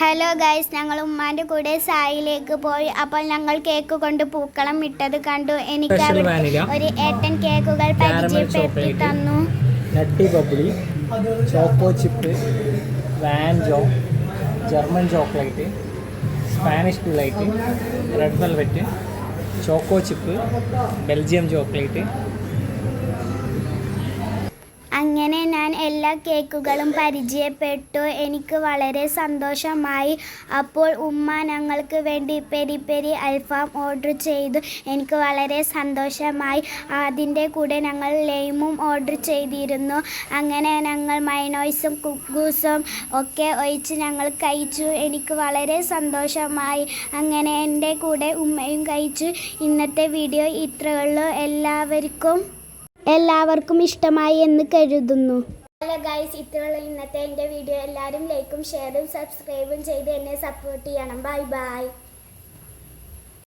Hello guys ഞങ്ങൾ ഉമ്മാന്റെ കൂടെ സായിലേക്ക് പോയി. അപ്പോൾ ഞങ്ങൾ കേക്ക് കൊണ്ട് പൂക്കളം ഇട്ടത് കണ്ടു. എനിക്ക് ഒരു ഏട്ടൻ കേക്കുകൾ പരിചയപ്പെടുത്തി തന്നു. Nutty bubbly choco chip വാൻജോ German chocolate Spanish delight red velvet choco chip Belgium chocolate അങ്ങനെ ഞാൻ എല്ലാ കേക്കുകളും പരിചയപ്പെട്ടു. എനിക്ക് വളരെ സന്തോഷമായി. അപ്പോൾ ഉമ്മ ഞങ്ങൾക്ക് വേണ്ടി പെരി പെരി അൽഫാം ഓർഡർ ചെയ്തു. എനിക്ക് വളരെ സന്തോഷമായി. അതിന്റെ കൂടെ ഞങ്ങൾ ലൈമും ഓർഡർ ചെയ്തിരുന്നു. അങ്ങനെ ഞങ്ങൾ മൈനോയ്സും കുക്കൂസും ഒക്കെ ഒഴിച്ച് ഞങ്ങൾ കഴിച്ചു. എനിക്ക് വളരെ സന്തോഷമായി. അങ്ങനെ എന്റെ കൂടെ ഉമ്മയും കഴിച്ചു. ഇന്നത്തെ വീഡിയോ ഇത്രയുള്ളൂ എല്ലാവർക്കും എല്ലാവർക്കും ഇഷ്ടമായി എന്ന് കരുതുന്നു. ഹലോ ഗൈസ് ഇത്രയുള്ള ഇന്നത്തെ എന്റെ വീഡിയോ എല്ലാവരും ലൈക്കും ഷെയറും സബ്സ്ക്രൈബും ചെയ്ത് എന്നെ സപ്പോർട്ട് ചെയ്യണം. Bye bye